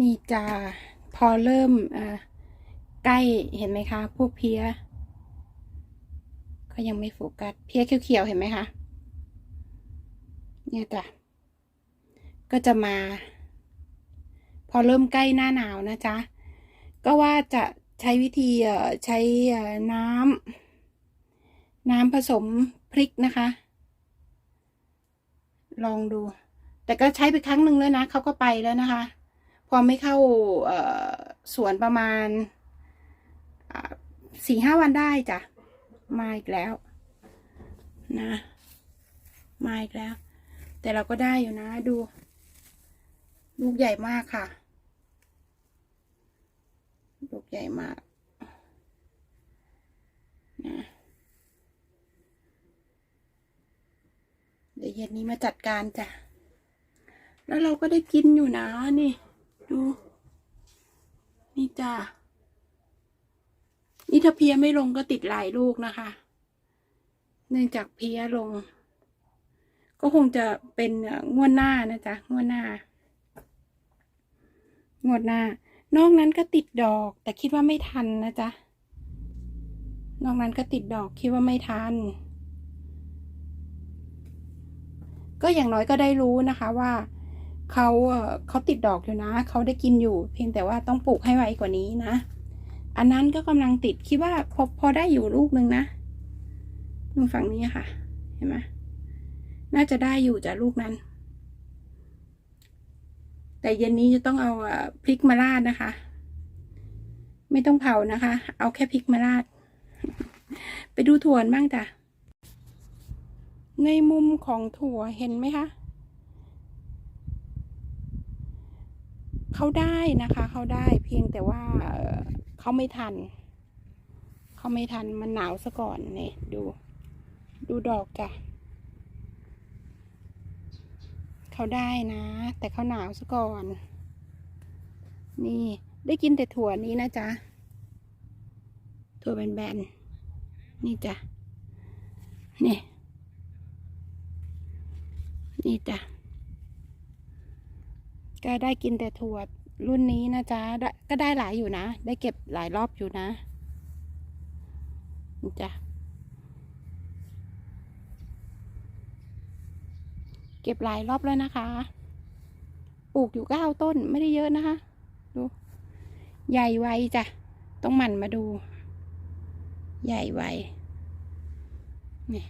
นี่จะพอเริ่มใกล้เห็นไหมคะ พวกเพี้ยก็ยังไม่โฟกัสเพี้ยเขียวๆเห็นไหมคะ เนี่ยจ้ะ ก็จะมา พอเริ่มใกล้หน้าหนาวนะจ๊ะ ก็ว่าจะใช้วิธีใช้น้ำน้ำผสมพริกนะคะ ลองดู แต่ก็ใช้ไปครั้งหนึ่งแล้วนะเขาก็ไปแล้วนะคะ พอไม่เข้าสวนประมาณสี่ห้าวันได้จ้ะ มาอีกแล้ว นะ มาอีกแล้ว แต่เราก็ได้อยู่นะดู ลูกใหญ่มากค่ะ ลูกใหญ่มากนะเดี๋ยวเย็นนี้มาจัดการจ้ะ แล้วเราก็ได้กินอยู่นะนี่ ดู นี่จ้ะนี่ถ้าเพียไม่ลงก็ติดหลายลูกนะคะ เนื่องจากเพียลง ก็คงจะเป็นงวดหน้านะจ๊ะงวดหน้างวดหน้า นอกนั้นก็ติดดอก แต่คิดว่าไม่ทันนะจ๊ะนอกนั้นก็ติดดอกคิดว่าไม่ทัน ก็อย่างน้อยก็ได้รู้นะคะว่า เขาเขาติดดอกอยู่นะ เขาได้กินอยู่ เพียงแต่ว่าต้องปลูกให้ไวกว่านี้นะ อันนั้นก็กำลังติดคิดว่าพอพอได้อยู่ลูกหนึ่งนะตรงฝั่งนี้ค่ะ เห็นไหมน่าจะได้อยู่จากลูกนั้น แต่เย็นนี้จะต้องเอาพริกมาราดนะคะ ไม่ต้องเผานะคะ เอาแค่พริกมาราด ไปดูถั่วบ้างจ้ะในมุมของถั่วเห็นไหมคะ เขาได้นะคะ เขาได้เพียงแต่ว่าเอ่อเขาไม่ทัน เขาไม่ทันมันหนาวซะก่อนเนี่ยดู ดูดอกจ้ะเขาได้นะ แต่เขาหนาวซะก่อน นี่ได้กินแต่ถั่วนี้นะจ๊ะถั่วแบนๆนี่จ้ะนี่นี่จ้ะ ก็ได้กินแต่ถั่วรุ่นนี้นะจ๊ะ ก็ได้หลายอยู่นะ ได้เก็บหลายรอบอยู่นะจ้ะเก็บหลายรอบแล้วนะคะ ปลูกอยู่เก้าต้นไม่ได้เยอะนะคะ ดู ใหญ่ไวจ้ะ ต้องหมั่นมาดู ใหญ่ไวนี่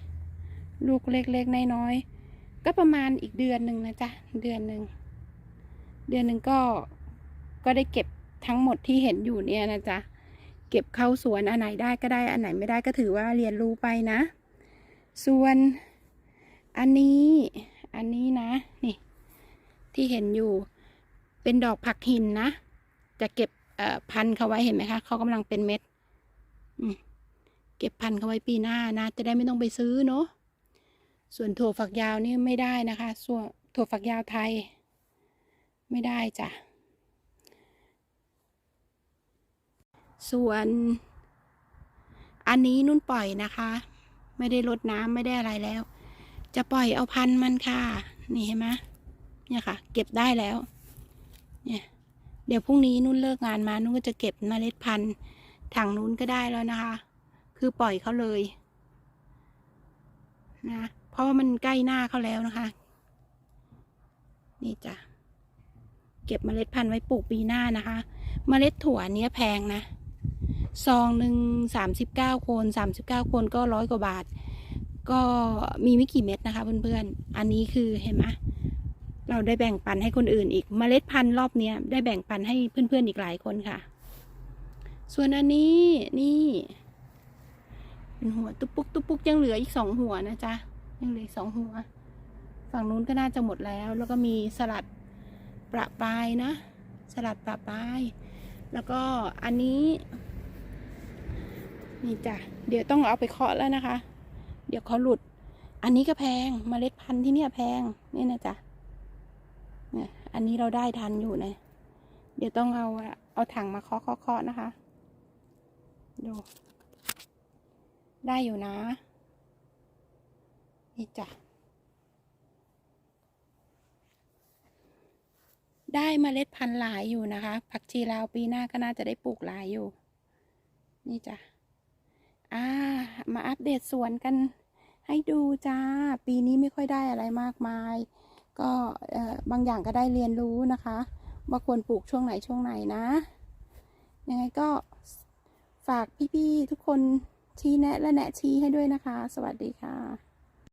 ลูกเล็กๆน้อยๆก็ประมาณอีกเดือนหนึ่งนะจ๊ะ เดือนหนึ่ง เดือนหนึ่งก็ก็ได้เก็บทั้งหมดที่เห็นอยู่เนี่ยนะจ๊ะเก็บเข้าสวนอันไหนได้ก็ได้อันไหนไม่ได้ก็ถือว่าเรียนรู้ไปนะ ส่วนอันนี้อันนี้นะนี่ที่เห็นอยู่เป็นดอกผักหินนะ จะเก็บพันเขาไว้เห็นไหมคะเขากำลังเป็นเม็ดเก็บพันเขาไว้ปีหน้านะ จะได้ไม่ต้องไปซื้อเนาะส่วนถั่วฝักยาวนี่ไม่ได้นะคะ ส่วนถั่วฝักยาวไทย ไม่ได้จ้ะ ส่วนอันนี้นุ่นปล่อยนะคะ ไม่ได้ลดน้ำไม่ได้อะไรแล้ว จะปล่อยเอาพันธุ์มันค่ะ นี่เห็นไหมเนี่ยค่ะ เก็บได้แล้ว เนี่ย เดี๋ยวพรุ่งนี้นุ่นเลิกงานมา นุ่นก็จะเก็บเมล็ดพันธุ์ถังนู้นก็ได้แล้วนะคะ คือปล่อยเขาเลยนะเพราะว่ามันใกล้หน้าเขาแล้วนะคะ นี่จ้ะ เก็บเมล็ดพันธุ์ไว้ปลูกปีหน้านะคะ เมล็ดถั่วเนี้ยแพงนะ ซองหนึ่งสามสิบเก้าคนสามสิบเก้าคนก็ร้อยกว่าบาท ก็มีไม่กี่เม็ดนะคะเพื่อนๆ อันนี้คือเห็นไหมเราได้แบ่งปันให้คนอื่นอีกเมล็ดพันธุ์รอบเนี้ยได้แบ่งปันให้เพื่อนๆอีกหลายคนค่ะ ส่วนอันนี้นี่เป็นหัวตุ๊ปุกตุ๊ปุกยังเหลืออีกสองหัวนะจ๊ะยังเหลือสองหัว ฝั่งนู้นก็น่าจะหมดแล้ว แล้วก็มีสลัด ประปรายนะ สลัดประปราย แล้วก็อันนี้ นี่จ้ะ เดี๋ยวต้องเอาไปเคาะแล้วนะคะ เดี๋ยวเขาหลุด อันนี้ก็แพงมเมล็ดพันธุ์ที่เนี่ยแพงนี่นะจ๊ะเนี่ยอันนี้เราได้ทันอยู่นะเดี๋ยวต้องเอาเอาถังมาเคาะเคาะเคาะนะคะ ดู ได้อยู่นะ นี่จ้ะ ได้เมล็ดพันธุ์หลายอยู่นะคะ ผักชีลาวปีหน้าก็น่าจะได้ปลูกหลายอยู่ นี่จ้ะอ่ามาอัปเดตสวนกัน ให้ดูจ้า ปีนี้ไม่ค่อยได้อะไรมากมาย ก็เอ่อบางอย่างก็ได้เรียนรู้นะคะว่าควรปลูกช่วงไหนช่วงไหนนะ ยังไงก็ฝากพี่ๆทุกคนชี้แนะและแนะชี้ให้ด้วยนะคะ สวัสดีค่ะ